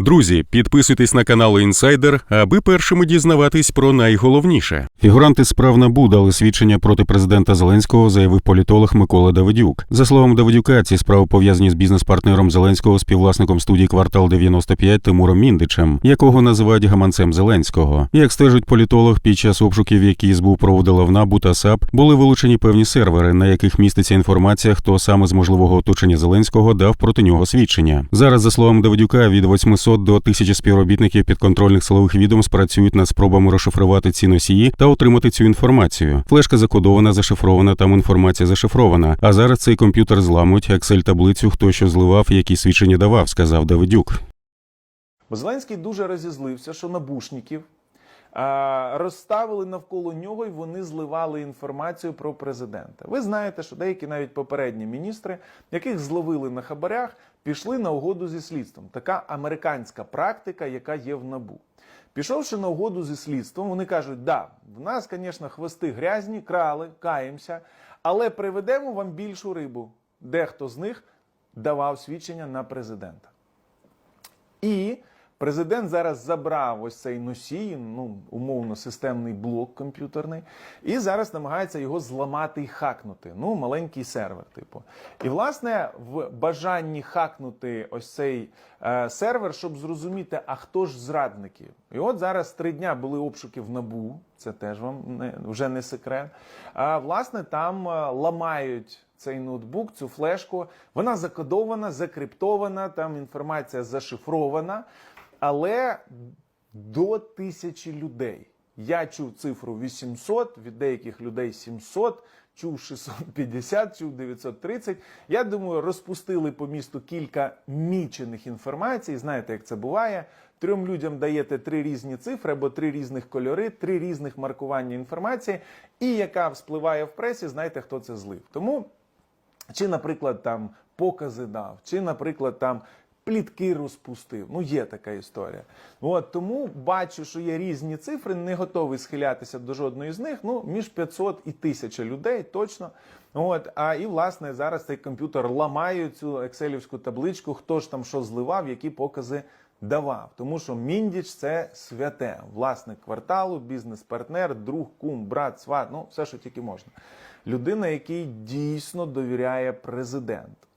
Друзі, підписуйтесь на канал Інсайдер, аби першими дізнаватись про найголовніше. Фігуранти справ НАБУ дали свідчення проти президента Зеленського, заявив політолог Микола Давидюк. За словом Давидюка, ці справи пов'язані з бізнес-партнером Зеленського, співвласником студії Квартал 95 Тимуром Міндичем, якого називають гаманцем Зеленського. Як стежить політолог, під час обшуків, які СБУ проводила в НАБУ та САП, були вилучені певні сервери, на яких міститься інформація, хто саме з можливого оточення Зеленського дав проти нього свідчення. Зараз, за словом Давидюка, від 800 до 1000 співробітників підконтрольних силових відомств працюють над спробами розшифрувати ці носії та отримати цю інформацію. Флешка закодована, зашифрована, там інформація зашифрована. А зараз цей комп'ютер зламують, Excel таблицю, хто що зливав, які свідчення давав, сказав Давидюк. Зеленський дуже розізлився, що набушників розставили навколо нього і вони зливали інформацію про президента. Ви знаєте, що деякі навіть попередні міністри, яких зловили на хабарях, пішли на угоду зі слідством. Така американська практика, яка є в набу. Пішовши на угоду зі слідством, вони кажуть: да, в нас, звісно, хвости грязні, крали, каємося, але приведемо вам більшу рибу. Дехто з них давав свідчення на президента. І президент зараз забрав ось цей носій, ну умовно системний блок комп'ютерний, і зараз намагається його зламати і хакнути. Ну, маленький сервер, типу. І власне в бажанні хакнути ось цей е, сервер, щоб зрозуміти, а хто ж зрадники. І от зараз три дня були обшуки в набу. Це теж вам не вже не секрет. А власне там е, ламають цей ноутбук, цю флешку. Вона закодована, закриптована, там інформація зашифрована, але до тисячі людей. Я чув цифру 800, від деяких людей 700, чув 650, чув 930. Я думаю, розпустили по місту кілька мічених інформацій. Знаєте, як це буває? Трьом людям даєте три різні цифри або три різних кольори, три різних маркування інформації, і яка вспливає в пресі, знаєте, хто це злив. Тому чи, наприклад, там покази дав, чи, наприклад, там плітки розпустив. Ну, є така історія. От тому бачу, що є різні цифри, не готовий схилятися до жодної з них. Ну, між 500 і 1000 людей точно. От, а і власне зараз цей комп'ютер ламає цю екселівську табличку, хто ж там що зливав, які покази давав. Тому що Міндіч це святе, власник кварталу, бізнес-партнер, друг, кум, брат, сват, ну все, що тільки можна. Людина, який дійсно довіряє президент.